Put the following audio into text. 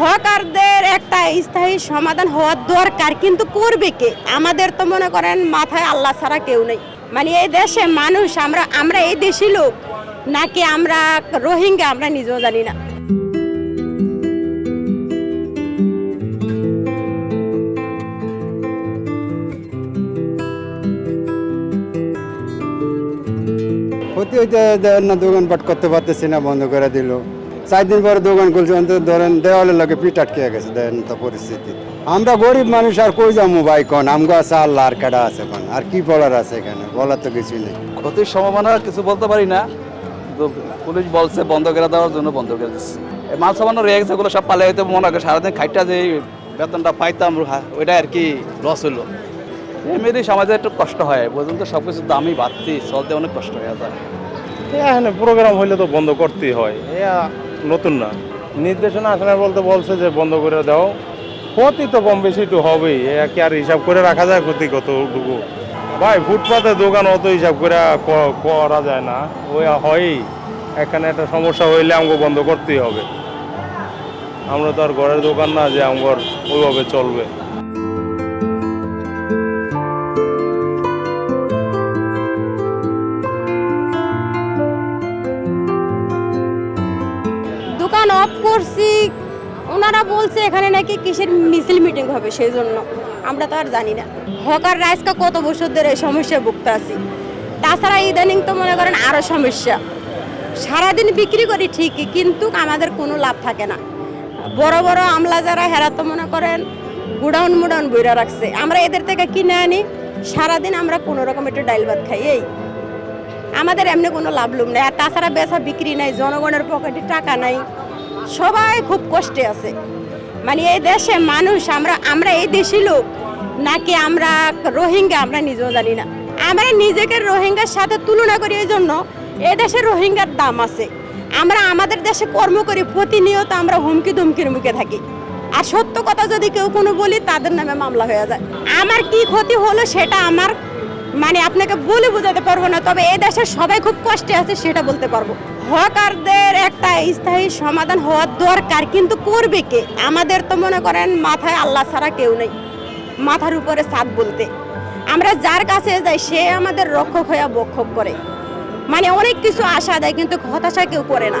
হকারদের একটা স্থায়ী সমাধান হওয়ার দরকার, কিন্তু করবে কে? আমাদের তো মনে করেন মাথায় আল্লাহ ছাড়া কেউ নেই। মানে এই দেশে মানুষ, আমরা আমরা এই দেশি লোক, নাকি আমরা রোহিঙ্গা, আমরা নিজেও জানি না। ক্ষতি হইতে না দোকানপাট করতে পারতেছি না, বন্ধ করে দিল। চার দিন পরে দোকান খুলছে অন্তত ধরেন দেওয়ালের লোকে পিঠ আটকে গেছে দেন তো পরিস্থিতি। আমরা গরিব মানুষ আর কই যাব ভাই কন? আমগো আছে আল্লাহ আর কাটা আছে কন? আর কি বলার আছে এখানে? বলার তো কিছুই নেই। ক্ষতির সম্ভাবনা কিছু বলতে পারি না পুলিশ বলছে বন্ধ করে দেওয়ার জন্য বন্ধ করে দিচ্ছে। এই মাল সামান্য রয়ে গেছে ওগুলো সব পালে হয়তো মনে করে সারাদিন খাইটা যে বেতনটা পাইতাম ওইটা আর কি লস হলো এমনি সমাজে একটু কষ্ট হয় পর্যন্ত সব কিছু দামই বাড়তি চলতে অনেক কষ্ট হয়ে যায়। এখানে প্রোগ্রাম হইলে তো বন্ধ করতেই হয়। এ নতুন না। নির্দেশনা আসলে বলতে বলছে যে বন্ধ করে দাও। ক্ষতি তো কম বেশি একটু হবেই। কি আর হিসাব করে রাখা যায় ক্ষতি কতটুকু ভাই, ফুটপাতে দোকান অত হিসাব করে করা যায় না। ওই হয়ই। এখানে একটা সমস্যা হইলে আমাকে বন্ধ করতেই হবে। আমরা তো আর ঘরের দোকান না যে আমার ওইভাবে চলবে। দোকান করছি। ওনারা বলছে এখানে নাকি কিসের মিছিল মিটিং হবে সেই জন্য আমরা তো আর জানি না। হকার রাইসকা কত বছর ধরে এই সমস্যা ভুগতে আছি। তাছাড়া ইদানিং তো মনে করেন আরও সমস্যা। সারাদিন বিক্রি করি ঠিকই, কিন্তু আমাদের কোনো লাভ থাকে না। বড় বড় আমলা যারা, হেরা তো মনে করেন গুডাউন মুডাউন বইরা রাখছে। আমরা এদের থেকে কিনে আনি। সারাদিন আমরা কোনো রকম একটু ডাইল ভাত খাই, এই। আমাদের এমনি কোনো লাভ লুম নেই আর তাছাড়া বেচা বিক্রি নাই, জনগণের পকেটে টাকা নাই। সবাই খুব কষ্টে আছে। মানে এই দেশে মানুষ, আমরা আমরা এই দেশি লোক, নাকি আমরা রোহিঙ্গা, আমরা নিজেও জানি না। আমরা নিজেকে রোহিঙ্গার সাথে তুলনা করি এই জন্য এ দেশে রোহিঙ্গার দাম আছে। আমরা আমাদের দেশে কর্ম করি, প্রতিনিয়ত আমরা হুমকি ধুমকির মুখে থাকি। আর সত্য কথা যদি কেউ কোনো বলি, তাদের নামে মামলা হয়ে যায়। আমার কি ক্ষতি হলো সেটা আমার মানে আপনাকে বলে বোঝাতে পারব না, তবে এই দেশের সবাই খুব কষ্টে আছে সেটা বলতে পারব। হকারদের একটা স্থায়ী সমাধান হওয়ার দরকার, কিন্তু করবে কে? আমাদের তো মনে করেন মাথায় আল্লাহ ছাড়া কেউ নেই, মাথার উপরে সাত বলতে। আমরা যার কাছে যাই, সে আমাদের রক্ষক হয়ে বক্ষক করে। মানে অনেক কিছু আশা দেয়, কিন্তু হতাশা কেউ করে না।